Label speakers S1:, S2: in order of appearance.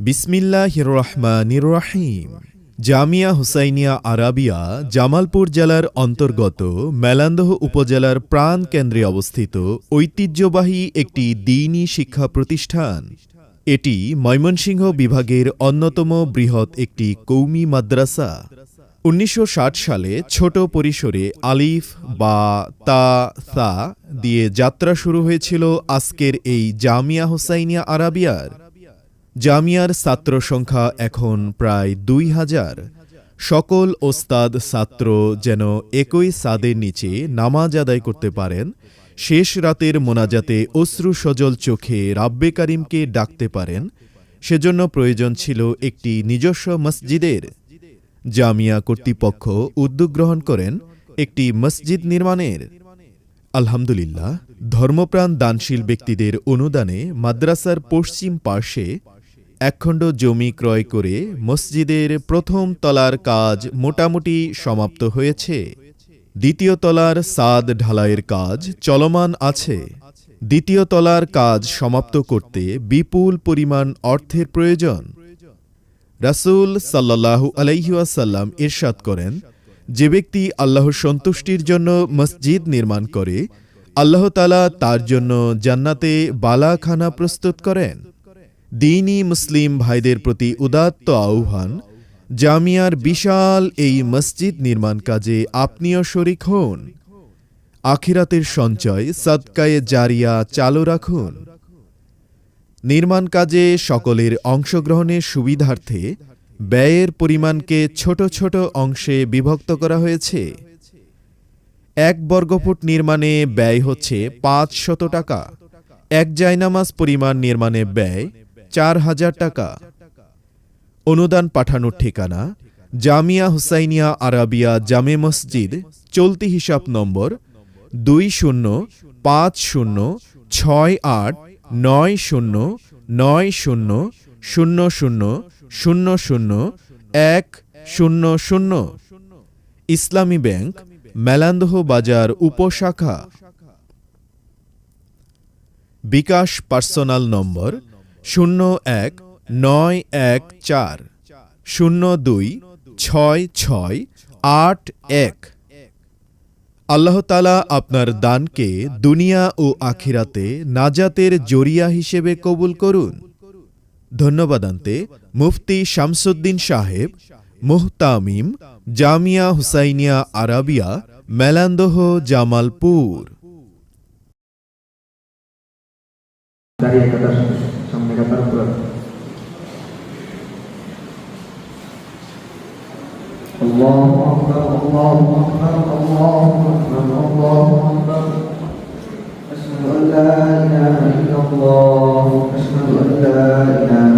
S1: বিসমিল্লাহ রহমানির রাহিম জামিয়া হুসাইনিয়া আরাবিয়া, জামালপুর জেলার অন্তর্গত মেলান্দহ উপজেলার প্রাণ কেন্দ্রে অবস্থিত ঐতিহ্যবাহী একটি দিনী শিক্ষা প্রতিষ্ঠান। এটি ময়মনসিংহ বিভাগের অন্যতম বৃহৎ একটি কৌমি মাদ্রাসা। উনিশশো ষাট সালে ছোট পরিসরে আলিফ, বা, তা, সা দিয়ে যাত্রা শুরু হয়েছিল আজকের এই জামিয়া হোসাইনিয়া আরাবিয়ার। জামিয়ার ছাত্র সংখ্যা এখন প্রায় দুই হাজার। সকল ওস্তাদ ছাত্র যেন একই সাদের নিচে নামাজ আদায় করতে পারেন, শেষ রাতের মোনাজাতে অশ্রু সজল চোখে রাব্বে কারিমকে ডাকতে পারেন, সেজন্য প্রয়োজন ছিল একটি নিজস্ব মসজিদের। জামিয়া কর্তৃপক্ষ উদ্যোগ গ্রহণ করেন একটি মসজিদ নির্মাণের। আলহামদুলিল্লাহ, ধর্মপ্রাণ দানশীল ব্যক্তিদের অনুদানে মাদ্রাসার পশ্চিম পার্শ্বে একখণ্ড জমি ক্রয় করে মসজিদের প্রথম তলার কাজ মোটামুটি সমাপ্ত হয়েছে। দ্বিতীয় তলার সাদ ঢালাইয়ের কাজ চলমান আছে। দ্বিতীয় তলার কাজ সমাপ্ত করতে বিপুল পরিমাণ অর্থের প্রয়োজন। রাসূল সাল্লাল্লাহু আলাইহাসাল্লাম ইরশাদ করেন, যে ব্যক্তি আল্লাহর সন্তুষ্টির জন্য মসজিদ নির্মাণ করে আল্লাহতালা তার জন্য জান্নাতে বালাখানা প্রস্তুত করেন। দিনই মুসলিম ভাইদের প্রতি উদাত্ত আহ্বান, জামিয়ার বিশাল এই মসজিদ নির্মাণ কাজে আপনিও শরিক হন। আখিরাতের সঞ্চয় সৎকায়ে জারিয়া চালু রাখুন। নির্মাণ কাজে সকলের অংশগ্রহণের সুবিধার্থে ব্যয়ের পরিমাণকে ছোট ছোট অংশে বিভক্ত করা হয়েছে। এক বর্গফুট নির্মাণে ব্যয় হচ্ছে পাঁচ শত টাকা। এক জায়নামাজ পরিমাণ নির্মাণে ব্যয় চার হাজার টাকা। অনুদান পাঠানোর ঠিকানা, জামিয়া হুসাইনিয়া আরাবিয়া জামে মসজিদ, চলতি হিসাব নম্বর দুই শূন্য পাঁচ শূন্য, ছয় আট, নয় শূন্য নয় শূন্য শূন্য শূন্য শূন্য শূন্য, এক শূন্য শূন্য। ইসলামী ব্যাংক, মেলান্দহ বাজার উপশাখা। বিকাশ পার্সোনাল নম্বর শূন্য এক নয় এক চার, শূন্য দুই ছয় ছয় আট এক। আল্লাহতালা আপনার দানকে দুনিয়া ও আখিরাতে নাজাতের জরিয়া হিসেবে কবুল করুন। ধন্যবাদান্তে মুফতি শামসুদ্দিন সাহেব, মুহতামিম জামিয়া হুসাইনিয়া আরাবিয়া, মেলান্দহ, জামালপুর।
S2: সামনে কাতার উপর الله أكبر الله أكبر الله أكبر الله أكبر أشهد أن لا إله إلا الله أشهد أن لا إله